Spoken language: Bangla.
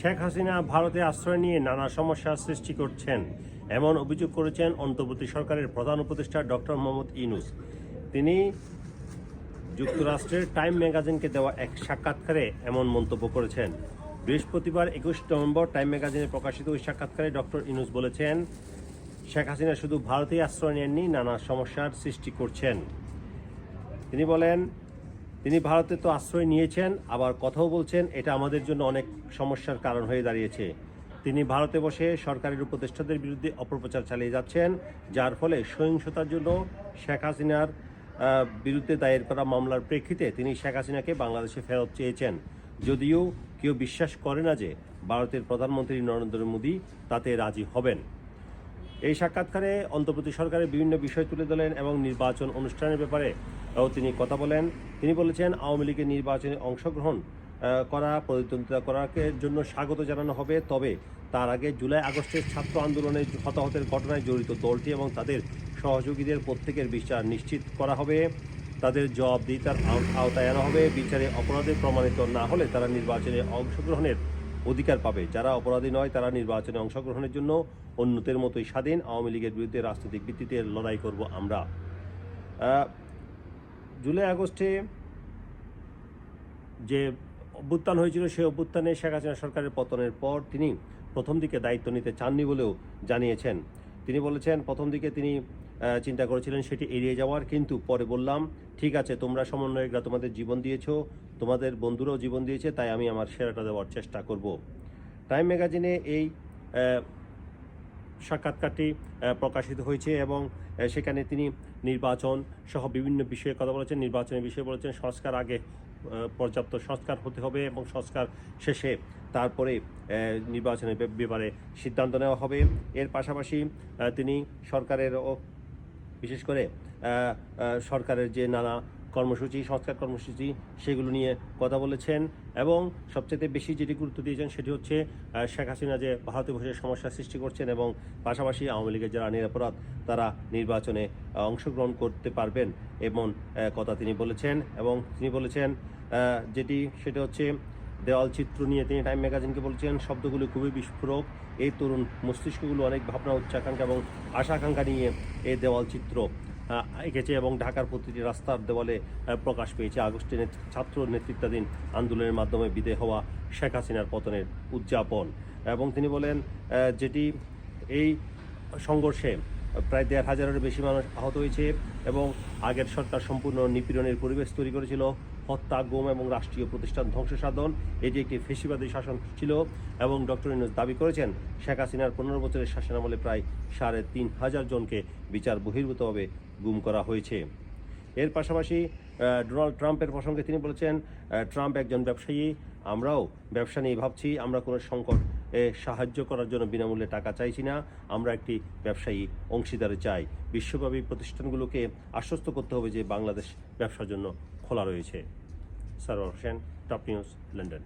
শেখ হাসিনা ভারতে আশ্রয় নিয়ে নানা সমস্যার সৃষ্টি করছেন, এমন অভিযোগ করেছেন অন্তর্বর্তী সরকারের প্রধান উপদেষ্টা ডক্টর মোহাম্মদ ইনুস তিনি যুক্তরাষ্ট্রের টাইম ম্যাগাজিনকে দেওয়া এক সাক্ষাৎকারে এমন মন্তব্য করেছেন। বৃহস্পতিবার একুশ নভেম্বর টাইম ম্যাগাজিনে প্রকাশিত ওই সাক্ষাৎকারে ডক্টর ইনুস বলেছেন, শেখ হাসিনা শুধু ভারতেই আশ্রয় নেননি, নানা সমস্যার সৃষ্টি করছেন। তিনি বলেন তিনি ভারতে তো আশ্রয় নিয়েছেন, আবার কথাও বলছেন, এটা আমাদের জন্য অনেক সমস্যার কারণ হয়ে দাঁড়িয়েছে। তিনি ভারতে বসে সরকারের উপদেষ্টাদের বিরুদ্ধে অপপ্রচার চালিয়ে যাচ্ছেন, যার ফলে সহিংসতার জন্য শেখ হাসিনার বিরুদ্ধে দায়ের করা মামলার প্রেক্ষিতে তিনি শেখ হাসিনাকে বাংলাদেশে ফেরত চেয়েছেন। যদিও কেউ বিশ্বাস করে না যে ভারতের প্রধানমন্ত্রী নরেন্দ্র মোদী তাতে রাজি হবেন। এই সাক্ষাৎকারে অন্তর্বর্তী সরকারের বিভিন্ন বিষয় তুলে ধরেন এবং নির্বাচন অনুষ্ঠানের ব্যাপারে ও তিনি কথা বলেন। তিনি বলেছেন, আওয়ামী লীগের নির্বাচনে অংশগ্রহণ করা, প্রতিদ্বন্দ্বিতা করার জন্য স্বাগত জানানো হবে। তবে তার আগে জুলাই আগস্টের ছাত্র আন্দোলনে হতাহতের ঘটনায় জড়িত দলটি এবং তাদের সহযোগীদের প্রত্যেকের বিচার নিশ্চিত করা হবে। তাদের জবাবদিহিতার আও- আওতায় আনা হবে। বিচারে অপরাধে প্রমাণিত না হলে তারা নির্বাচনে অংশগ্রহণের অধিকার পাবে। যারা অপরাধী নয়, তারা নির্বাচনে অংশগ্রহণের জন্য অন্যদের মতোই স্বাধীন। আওয়ামী লীগের বিরুদ্ধে রাজনৈতিক ভিত্তিতে লড়াই করব আমরা। আগস্টে যে অভ্যুত্থান হয়েছিল, সেই অভ্যুত্থানে শেখ হাসিনা সরকারের পতনের পর তিনি প্রথম দিকে দায়িত্ব নিতে চাননি বলেও জানিয়েছেন। তিনি বলেছেন, প্রথম দিকে তিনি চিন্তা করেছিলেন সেটি এড়িয়ে যাওয়ার, কিন্তু পরে বললাম, ঠিক আছে, তোমরা সমন্বয়করা তোমাদের জীবন দিয়েছ, তোমাদের বন্ধুরাও জীবন দিয়েছে, তাই আমি আমার সেরাটা দেওয়ার চেষ্টা করব। টাইম ম্যাগাজিনে এই সাক্ষাৎকারটি প্রকাশিত হয়েছে এবং সেখানে তিনি নির্বাচন সহ বিভিন্ন বিষয়ে কথা বলেছেন, নির্বাচনের বিষয়ে বলেছেন, সংস্কার আগে পর্যাপ্ত সংস্কার হতে হবে এবং সংস্কার শেষে তারপরে নির্বাচনের ব্যাপারে সিদ্ধান্ত নেওয়া হবে। এর পাশাপাশি তিনি সরকারের বিশেষ করে সরকারের যে নানা কর্মসূচি, সংস্কার কর্মসূচি, সেগুলো নিয়ে কথা বলেছেন এবং সবচেয়ে বেশি যেটি গুরুত্ব দিয়েছেন সেটি হচ্ছে শেখ হাসিনা যে ভারতে বসে সমস্যার সৃষ্টি করছেন এবং পাশাপাশি আওয়ামী লীগের যারা নিরাপরাধ, তারা নির্বাচনে অংশগ্রহণ করতে পারবেন এমন কথা তিনি বলেছেন এবং তিনি বলেছেন যেটি সেটা হচ্ছে, দেওয়াল চিত্র নিয়ে তিনি টাইম ম্যাগাজিনকে বলছেন, শব্দগুলো খুবই বিস্ফোরক। এই তরুণ মস্তিষ্কগুলো অনেক ভাবনা, উচ্চাকাঙ্ক্ষা এবং আশা আকাঙ্ক্ষা নিয়ে এই দেওয়াল চিত্র এঁকেছে এবং ঢাকার প্রতিটি রাস্তার দেওয়ালে প্রকাশ পেয়েছে। আগস্টে ছাত্র নেতৃত্বাধীন আন্দোলনের মাধ্যমে বিদে হওয়া শেখ হাসিনার পতনের উদযাপন। এবং তিনি বলেন যেটি এই সংঘর্ষে প্রায় দেড় হাজারের বেশি মানুষ আহত হয়েছে এবং আগের সরকার সম্পূর্ণ নিপীড়নের পরিবেশ তৈরি করেছিল। হত্যা, গুম এবং রাষ্ট্রীয় প্রতিষ্ঠান ধ্বংস সাধন, এটি একটি ফেসিবাদী শাসন ছিল এবং ডক্টর ইনুস দাবি করেছেন, শেখ হাসিনার পনেরো বছরের শাসনামলে প্রায় সাড়ে তিন হাজার জনকে বিচার বহির্ভূতভাবে গুম করা হয়েছে। এর পাশাপাশি ডোনাল্ড ট্রাম্পের প্রসঙ্গে তিনি বলেছেন ট্রাম্প একজন ব্যবসায়ী, আমরাও ব্যবসা নিয়ে ভাবছি, আমরা কোনো সংকট সাহায্য করার জন্য বিনামূল্যে টাকা চাইছি না আমরা একটি ব্যবসায়ী অংশীদারে চাই। বিশ্বব্যাপী প্রতিষ্ঠানগুলোকে আশ্বস্ত করতে হবে যে বাংলাদেশ ব্যবসার জন্য খোলা রয়েছে। Sarwar Hossain, top news, London.